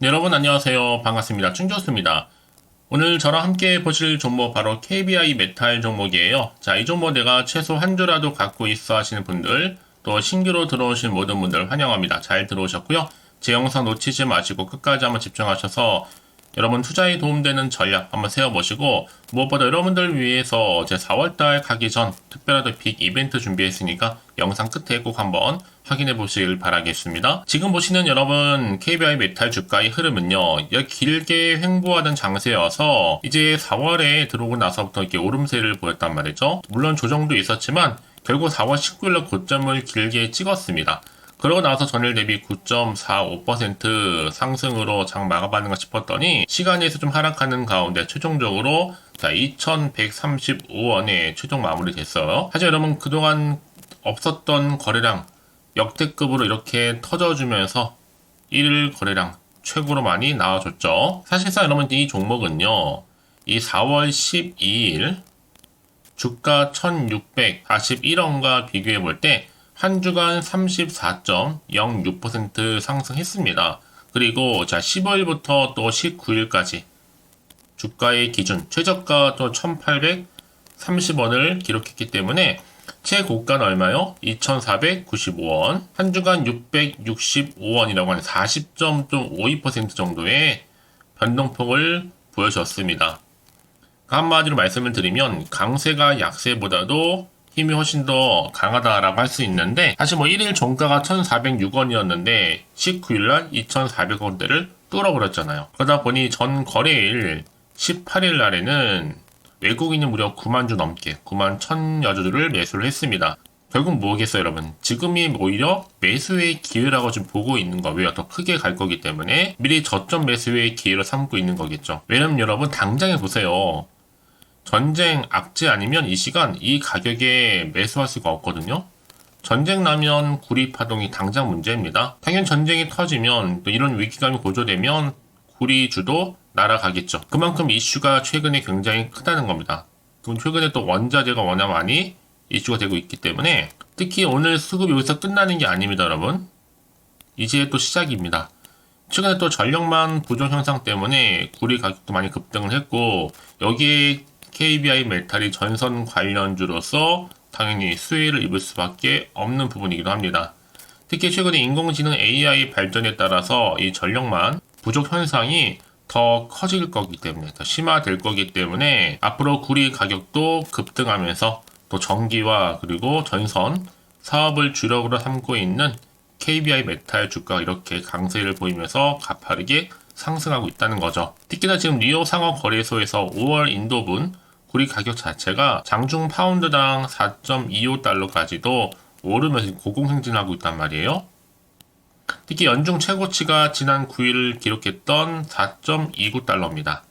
네, 여러분 안녕하세요. 반갑습니다. 충조수입니다. 오늘 저랑 함께 보실 종목 바로 KBI 메탈 종목이에요. 자, 이 종목 내가 최소 한 주라도 갖고 있어 하시는 분들, 또 신규로 들어오신 모든 분들 환영합니다. 잘 들어오셨고요. 제 영상 놓치지 마시고 끝까지 한번 집중하셔서 여러분 투자에 도움되는 전략 한번 세워보시고 무엇보다 여러분들 위해서 제 4월달 가기 전 특별하게 빅 이벤트 준비했으니까 영상 끝에 꼭 한번 확인해 보시길 바라겠습니다. 지금 보시는 여러분 KBI 메탈 주가의 흐름은요. 길게 횡보하던 장세여서 이제 4월에 들어오고 나서부터 이렇게 오름세를 보였단 말이죠. 물론 조정도 있었지만 결국 4월 19일날 고점을 길게 찍었습니다. 그러고 나서 전일 대비 9.45% 상승으로 장 막아받는가 싶었더니 시간에서 좀 하락하는 가운데 최종적으로 자 2,135원에 최종 마무리됐어요. 하지만 여러분 그동안 없었던 거래량 역대급으로 이렇게 터져주면서 1일 거래량 최고로 많이 나와줬죠. 사실상 여러분 이 종목은요. 이 4월 12일 주가 1641원과 비교해 볼때 한 주간 34.06% 상승했습니다. 그리고 자 15일부터 또 19일까지 주가의 기준 최저가 또 1830원을 기록했기 때문에 최고가는 얼마요? 2495원 한 주간 665원이라고 하는 40.52% 정도의 변동폭을 보여줬습니다. 한마디로 말씀을 드리면 강세가 약세보다도 힘이 훨씬 더 강하다라고 할 수 있는데 사실 뭐 1일 종가가 1,406원이었는데 19일날 2,400원대를 뚫어버렸잖아요. 그러다 보니 전 거래일 18일 날에는 외국인이 무려 9만 주 넘게 9만 1,000여 주를 매수를 했습니다. 결국 뭐겠어요, 여러분? 지금이 오히려 매수의 기회라고 지금 보고 있는 거, 왜요? 더 크게 갈 거기 때문에 미리 저점 매수의 기회로 삼고 있는 거겠죠. 왜냐면 여러분, 당장에 보세요. 전쟁 악재 아니면 이 시간 이 가격에 매수할 수가 없거든요. 전쟁 나면 구리 파동이 당장 문제입니다. 당연 전쟁이 터지면 또 이런 위기감이 고조되면 구리 주도 날아가겠죠. 그만큼 이슈가 최근에 굉장히 크다는 겁니다. 그럼 최근에 또 원자재가 워낙 많이 이슈가 되고 있기 때문에 특히 오늘 수급 여기서 끝나는 게 아닙니다, 여러분. 이제 또 시작입니다. 최근에 또 전력만 부족 현상 때문에 구리 가격도 많이 급등을 했고 여기에 KBI 메탈이 전선 관련주로서 당연히 수혜를 입을 수밖에 없는 부분이기도 합니다. 특히 최근에 인공지능 AI 발전에 따라서 이 전력만 부족 현상이 더 커질 거기 때문에 더 심화될 거기 때문에 앞으로 구리 가격도 급등하면서 또 전기와 그리고 전선 사업을 주력으로 삼고 있는 KBI 메탈 주가가 이렇게 강세를 보이면서 가파르게 상승하고 있다는 거죠. 특히나 지금 뉴욕 상업 거래소에서 5월 인도분 구리 가격 자체가 장중 파운드당 4.25달러까지도 오르면서 고공행진하고 있단 말이에요. 특히 연중 최고치가 지난 9일 기록했던 4.29달러입니다.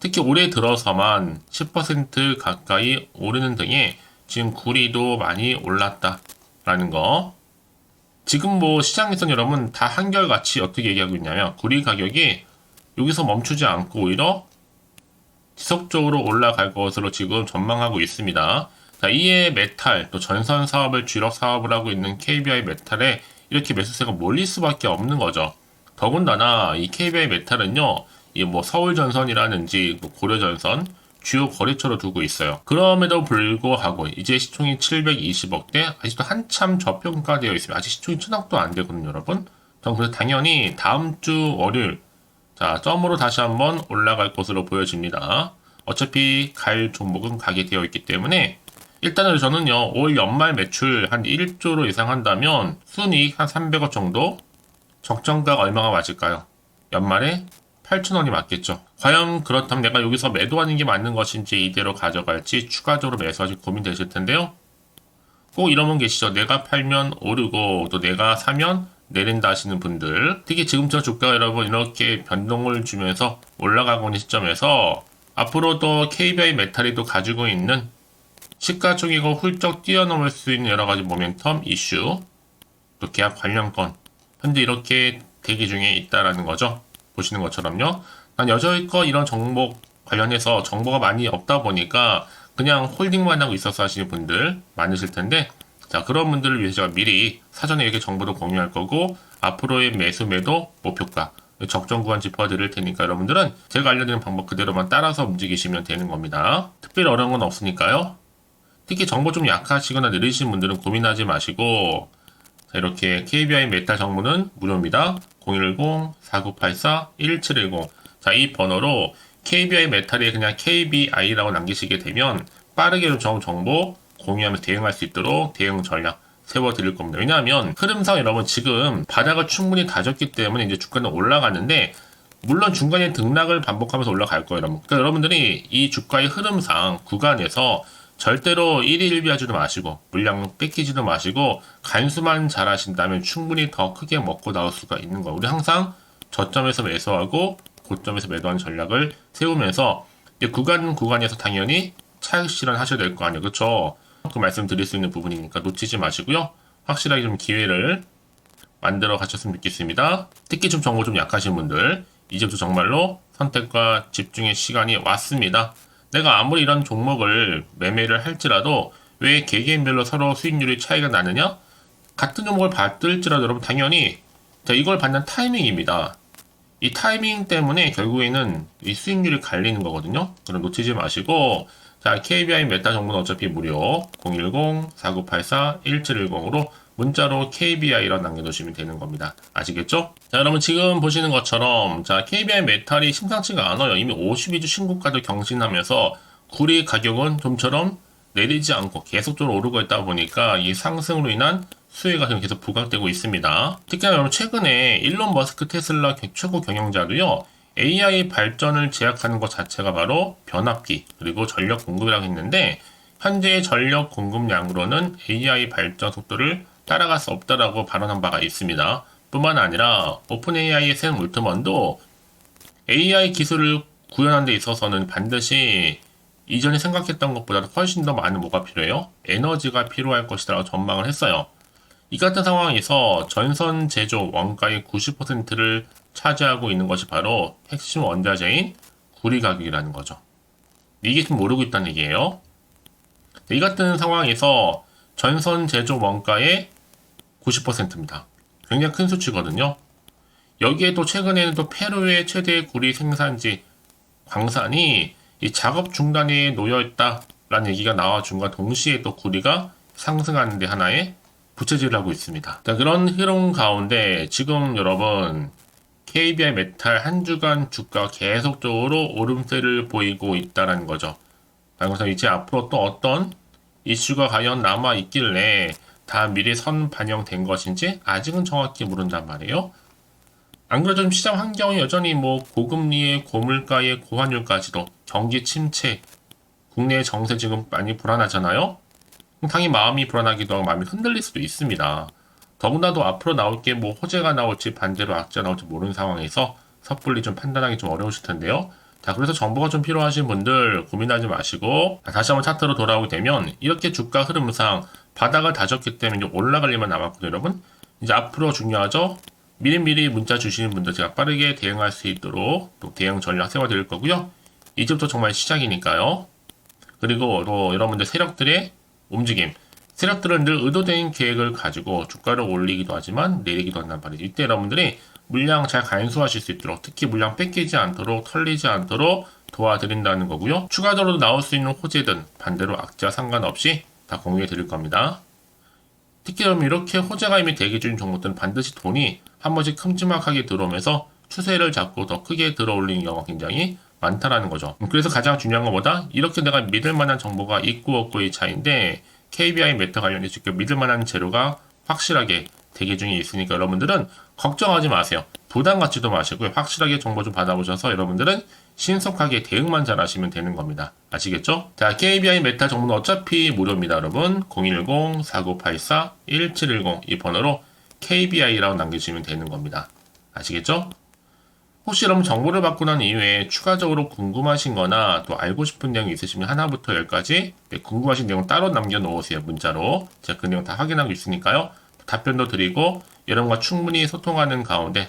특히 올해 들어서만 10% 가까이 오르는 등의 지금 구리도 많이 올랐다라는 거. 지금 뭐 시장에서는 여러분 다 한결같이 어떻게 얘기하고 있냐면 구리 가격이 여기서 멈추지 않고 오히려 지속적으로 올라갈 것으로 지금 전망하고 있습니다. 자, 이에 메탈, 또 전선 사업을 주력 사업을 하고 있는 KBI 메탈에 이렇게 매수세가 몰릴 수밖에 없는 거죠. 더군다나 이 KBI 메탈은요, 이 뭐 서울 전선이라든지 뭐 고려 전선 주요 거래처로 두고 있어요. 그럼에도 불구하고 이제 시총이 720억대 아직도 한참 저평가되어 있습니다. 아직 시총이 천억도 안 되거든요, 여러분. 전 그래서 당연히 다음 주 월요일 자 점으로 다시 한번 올라갈 것으로 보여집니다. 어차피 갈 종목은 가게 되어 있기 때문에 일단은 저는요, 올 연말 매출 한 1조로 예상한다면 순이익 한 300억 정도? 적정가가 얼마가 맞을까요? 연말에 8천원이 맞겠죠. 과연 그렇다면 내가 여기서 매도하는 게 맞는 것인지 이대로 가져갈지 추가적으로 매수할지 고민되실 텐데요. 꼭 이런 분 계시죠. 내가 팔면 오르고 또 내가 사면 내린다 하시는 분들. 특히 지금처럼 주가가 여러분 이렇게 변동을 주면서 올라가고 있는 시점에서 앞으로 또 KBI 메탈이 또 가지고 있는 시가총액을 훌쩍 뛰어넘을 수 있는 여러 가지 모멘텀 이슈, 또 계약 관련권, 현재 이렇게 대기 중에 있다라는 거죠. 보시는 것처럼요. 난 여저껏 이런 종목 관련해서 정보가 많이 없다 보니까 그냥 홀딩만 하고 있어서 하시는 분들 많으실 텐데, 자, 그런 분들을 위해서 미리 사전에 이렇게 정보도 공유할 거고, 앞으로의 매수 매도 목표가, 적정 구간 짚어드릴 테니까 여러분들은 제가 알려드리는 방법 그대로만 따라서 움직이시면 되는 겁니다. 특별히 어려운 건 없으니까요. 특히 정보 좀 약하시거나 느리신 분들은 고민하지 마시고 자, 이렇게 KBI 메타 정보는 무료입니다. 010-4984-1710 자, 이 번호로 KBI 메탈에 그냥 KBI라고 남기시게 되면 빠르게 정 정보 공유하면서 대응할 수 있도록 대응 전략 세워드릴 겁니다. 왜냐하면 흐름상 여러분 지금 바닥을 충분히 다졌기 때문에 이제 주가는 올라가는데 물론 중간에 등락을 반복하면서 올라갈 거예요, 여러분. 그러니까 여러분들이 이 주가의 흐름상 구간에서 절대로 1위 1비 하지도 마시고 물량 뺏기지도 마시고 간수만 잘 하신다면 충분히 더 크게 먹고 나올 수가 있는 거예요. 우리 항상 저점에서 매수하고 고점에서 매도하는 전략을 세우면서 구간 구간에서 당연히 차익 실현하셔야 될 거 아니에요. 그렇죠? 그 말씀 드릴 수 있는 부분이니까 놓치지 마시고요. 확실하게 좀 기회를 만들어 가셨으면 좋겠습니다. 특히 좀 정보 좀 약하신 분들 이제부터 정말로 선택과 집중의 시간이 왔습니다. 내가 아무리 이런 종목을 매매를 할지라도 왜 개개인별로 서로 수익률이 차이가 나느냐? 같은 종목을 받을지라도 여러분 당연히 자, 이걸 받는 타이밍입니다. 이 타이밍 때문에 결국에는 이 수익률이 갈리는 거거든요. 그럼 놓치지 마시고 자 KBI 메타 정보는 어차피 무료 010-4984-1710으로 문자로 KBI라 남겨두시면 되는 겁니다. 아시겠죠? 자, 여러분 지금 보시는 것처럼 자 KBI 메탈이 심상치가 않아요. 이미 52주 신고가를 경신하면서 구리 가격은 좀처럼 내리지 않고 계속적으로 오르고 있다 보니까 이 상승으로 인한 수혜가 계속 부각되고 있습니다. 특히나 여러분 최근에 일론 머스크 테슬라 최고 경영자도요. AI 발전을 제약하는 것 자체가 바로 변압기 그리고 전력 공급이라고 했는데 현재의 전력 공급량으로는 AI 발전 속도를 따라갈 수 없다라고 발언한 바가 있습니다. 뿐만 아니라 오픈 AI의 샘 울트먼도 AI 기술을 구현하는 데 있어서는 반드시 이전에 생각했던 것보다 훨씬 더 많은 뭐가 필요해요? 에너지가 필요할 것이라고 전망을 했어요. 이 같은 상황에서 전선 제조 원가의 90%를 차지하고 있는 것이 바로 핵심 원자재인 구리 가격이라는 거죠. 이게 지금 모르고 있다는 얘기예요. 이 같은 상황에서 전선 제조 원가의 90%입니다. 굉장히 큰 수치거든요. 여기에 또 최근에는 또 페루의 최대 구리 생산지 광산이 이 작업 중단에 놓여 있다라는 얘기가 나와준과 동시에 또 구리가 상승하는 데 하나의 부채질을 하고 있습니다. 자, 그런 흐름 가운데 지금 여러분 KBI 메탈 한 주간 주가 계속적으로 오름세를 보이고 있다는 거죠. 그래서 이제 앞으로 또 어떤 이슈가 과연 남아 있길래 다 미리 선 반영된 것인지 아직은 정확히 모른단 말이에요. 안 그래도 좀 시장 환경이 여전히 뭐 고금리의 고물가의 고환율까지도 경기 침체, 국내 정세 지금 많이 불안하잖아요. 당연히 마음이 불안하기도 하고 마음이 흔들릴 수도 있습니다. 더군다도 앞으로 나올 게 뭐 호재가 나올지 반대로 악재가 나올지 모르는 상황에서 섣불리 좀 판단하기 좀 어려우실 텐데요. 자, 그래서 정보가 좀 필요하신 분들 고민하지 마시고 다시 한번 차트로 돌아오게 되면 이렇게 주가 흐름상 바닥을 다졌기 때문에 올라갈 일만 남았거든요, 여러분. 이제 앞으로 중요하죠. 미리미리 문자 주시는 분들 제가 빠르게 대응할 수 있도록 또 대응 전략 세워 드릴 거고요. 이제부터 정말 시작이니까요. 그리고 또 여러분들 세력들의 움직임. 세력들은 늘 의도된 계획을 가지고 주가를 올리기도 하지만 내리기도 한단 말이죠. 이때 여러분들이 물량 잘 간수하실 수 있도록 특히 물량 뺏기지 않도록 털리지 않도록 도와드린다는 거고요. 추가적으로 나올 수 있는 호재든 반대로 악재와 상관없이 다 공유해 드릴 겁니다. 특히 여러분 이렇게 호재가 이미 대기 중인 종목들은 반드시 돈이 한 번씩 큼지막하게 들어오면서 추세를 잡고 더 크게 들어올리는 경우가 굉장히 많다라는 거죠. 그래서 가장 중요한 것보다 이렇게 내가 믿을 만한 정보가 있고 없고의 차이인데 KBI 메타 관련해서 직접 믿을 만한 재료가 확실하게 대기 중에 있으니까 여러분들은 걱정하지 마세요. 부담 갖지도 마시고요. 확실하게 정보 좀 받아보셔서 여러분들은 신속하게 대응만 잘 하시면 되는 겁니다. 아시겠죠? 자, KBI 메타 정보는 어차피 무료입니다, 여러분. 010-4984-1710 이 번호로 KBI라고 남겨주시면 되는 겁니다. 아시겠죠? 혹시 여러분 정보를 받고 난 이후에 추가적으로 궁금하신 거나 또 알고 싶은 내용이 있으시면 하나부터 열까지 네, 궁금하신 내용 따로 남겨놓으세요. 문자로. 제가 그 내용 다 확인하고 있으니까요. 답변도 드리고 여러분과 충분히 소통하는 가운데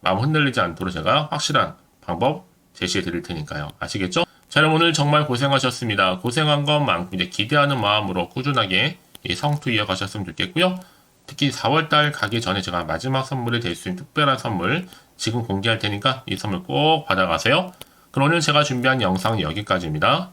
마음 흔들리지 않도록 제가 확실한 방법 제시해 드릴 테니까요. 아시겠죠? 자, 여러분 오늘 정말 고생하셨습니다. 고생한 것만큼 이제 기대하는 마음으로 꾸준하게 이 성투 이어가셨으면 좋겠고요. 특히 4월달 가기 전에 제가 마지막 선물이 될 수 있는 특별한 선물 지금 공개할 테니까 이 선물 꼭 받아가세요. 그럼 오늘 제가 준비한 영상 여기까지입니다.